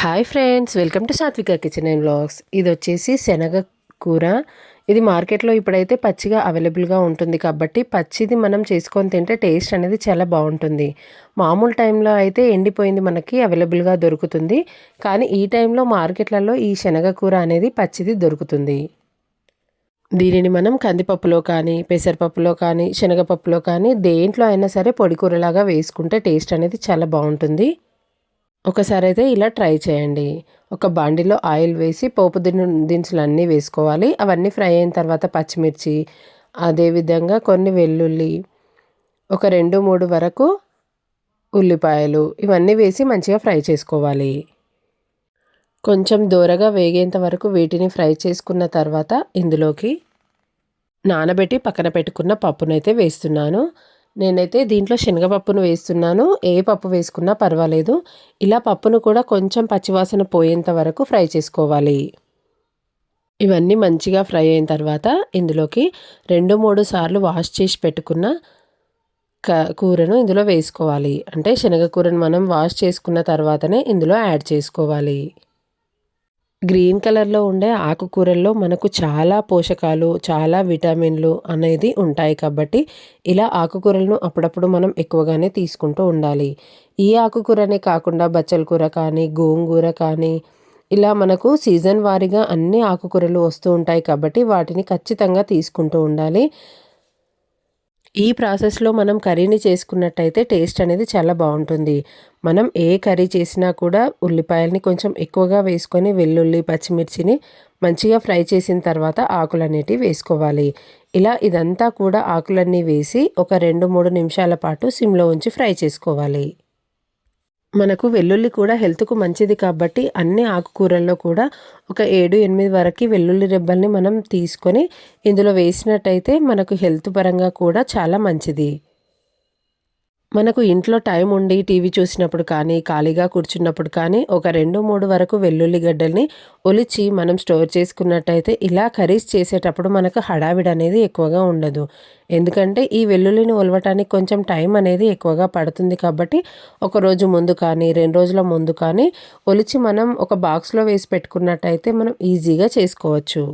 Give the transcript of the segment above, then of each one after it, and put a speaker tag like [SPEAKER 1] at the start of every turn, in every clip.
[SPEAKER 1] Hi friends welcome to Satvika kitchen and blogs ఇది వచ్చేసి శనగ కూర. ఇది మార్కెట్లో ఇప్పుడైతే పచ్చిగా అవైలబుల్గా ఉంటుంది కాబట్టి పచ్చిది మనం చేసుకొని తింటే టేస్ట్ అనేది చాలా బాగుంటుంది. మామూలు టైంలో అయితే ఎండిపోయింది మనకి అవైలబుల్గా దొరుకుతుంది. కానీ ఈ టైంలో మార్కెట్లలో ఈ శనగ కూర అనేది పచ్చిది దొరుకుతుంది. దీనిని మనం కందిపప్పులో కానీ పెసరపప్పులో కానీ శనగపప్పులో కానీ దేంట్లో అయినా సరే పొడి కూరలాగా వేసుకుంటే టేస్ట్ అనేది చాలా బాగుంటుంది. ఒకసారి అయితే ఇలా ట్రై చేయండి. ఒక బాండిలో ఆయిల్ వేసి పోపు దిను దినుసులు అన్నీ వేసుకోవాలి. అవన్నీ ఫ్రై అయిన తర్వాత పచ్చిమిర్చి అదేవిధంగా కొన్ని వెల్లుల్లి ఒక రెండు మూడు వరకు ఉల్లిపాయలు ఇవన్నీ వేసి మంచిగా ఫ్రై చేసుకోవాలి. కొంచెం దూరగా వేగేంత వరకు వీటిని ఫ్రై చేసుకున్న తర్వాత ఇందులోకి నానబెట్టి పక్కన పెట్టుకున్న పప్పునైతే వేస్తున్నాను. నేనైతే దీంట్లో శనగపప్పును వేస్తున్నాను. ఏ పప్పు వేసుకున్నా పర్వాలేదు. ఇలా పప్పును కూడా కొంచెం పచ్చివాసన పోయేంత వరకు ఫ్రై చేసుకోవాలి. ఇవన్నీ మంచిగా ఫ్రై అయిన తర్వాత ఇందులోకి రెండు మూడు సార్లు వాష్ చేసి పెట్టుకున్న కూరను ఇందులో వేసుకోవాలి. అంటే శనగ కూరను మనం వాష్ చేసుకున్న తర్వాతనే ఇందులో యాడ్ చేసుకోవాలి. గ్రీన్ కలర్లో ఉండే ఆకుకూరల్లో మనకు చాలా పోషకాలు చాలా విటమిన్లు అనేది ఉంటాయి కాబట్టి ఇలా ఆకుకూరలను అప్పుడప్పుడు మనం ఎక్కువగానే తీసుకుంటూ ఉండాలి. ఈ ఆకుకూరనే కాకుండా బచ్చల కూర కానీ గోంగూర కానీ ఇలా మనకు సీజన్ వారీగా అన్ని ఆకుకూరలు వస్తూ ఉంటాయి కాబట్టి వాటిని ఖచ్చితంగా తీసుకుంటూ ఉండాలి. ఈ ప్రాసెస్లో మనం కర్రీని చేసుకున్నట్టయితే టేస్ట్ అనేది చాలా బాగుంటుంది. మనం ఏ కర్రీ చేసినా కూడా ఉల్లిపాయల్ని కొంచెం ఎక్కువగా వేసుకొని వెల్లుల్లి పచ్చిమిర్చిని మంచిగా ఫ్రై చేసిన తర్వాత ఆకులు వేసుకోవాలి. ఇలా ఇదంతా కూడా ఆకులన్నీ వేసి ఒక రెండు మూడు నిమిషాల పాటు సిమ్లో ఉంచి ఫ్రై చేసుకోవాలి. మనకు వెల్లుల్లి కూడా హెల్త్కు మంచిది కాబట్టి అన్ని ఆకుకూరల్లో కూడా ఒక ఏడు ఎనిమిది వరకు వెల్లుల్లి రెబ్బల్ని మనం తీసుకొని ఇందులో వేసినట్టయితే మనకు హెల్త్ పరంగా కూడా చాలా మంచిది. మనకు ఇంట్లో టైం ఉండి టీవీ చూసినప్పుడు కానీ ఖాళీగా కూర్చున్నప్పుడు కానీ ఒక రెండు మూడు వరకు వెల్లుల్లి గడ్డల్ని ఒలిచి మనం స్టోర్ చేసుకున్నట్టయితే ఇలా కర్రీస్ చేసేటప్పుడు మనకు హడావిడి అనేది ఎక్కువగా ఉండదు. ఎందుకంటే ఈ వెల్లుల్లిని ఒలవటానికి కొంచెం టైం అనేది ఎక్కువగా పడుతుంది కాబట్టి ఒక రోజు ముందు కానీ రెండు రోజుల ముందు కానీ ఒలిచి మనం ఒక బాక్స్లో వేసి పెట్టుకున్నట్టయితే మనం ఈజీగా చేసుకోవచ్చు.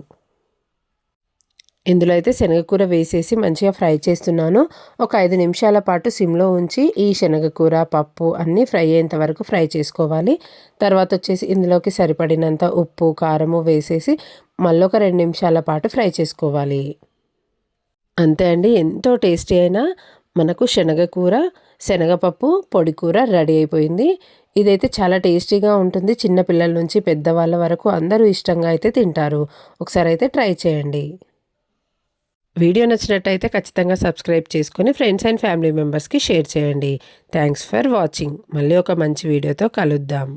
[SPEAKER 1] ఇందులో అయితే శనగకూర వేసేసి మంచిగా ఫ్రై చేస్తున్నాను. ఒక ఐదు నిమిషాల పాటు సిమ్లో ఉంచి ఈ శనగకూర పప్పు అన్నీ ఫ్రై అయ్యేంత వరకు ఫ్రై చేసుకోవాలి. తర్వాత వచ్చేసి ఇందులోకి సరిపడినంత ఉప్పు కారము వేసేసి మళ్ళీ ఒక రెండు నిమిషాల పాటు ఫ్రై చేసుకోవాలి. అంతే అండి. ఎంతో టేస్టీ అయినా మనకు శనగకూర శనగపప్పు పొడి కూర రెడీ అయిపోయింది. ఇదైతే చాలా టేస్టీగా ఉంటుంది. చిన్నపిల్లల నుంచి పెద్దవాళ్ళ వరకు అందరూ ఇష్టంగా అయితే తింటారు. ఒకసారి అయితే ట్రై చేయండి. వీడియో నచ్చినట్టయితే ఖచ్చితంగా సబ్స్క్రైబ్ చేసుకుని ఫ్రెండ్స్ అండ్ ఫ్యామిలీ మెంబర్స్కి షేర్ చేయండి. Thanks for watching. మళ్ళీ ఒక మంచి వీడియోతో కలుద్దాం.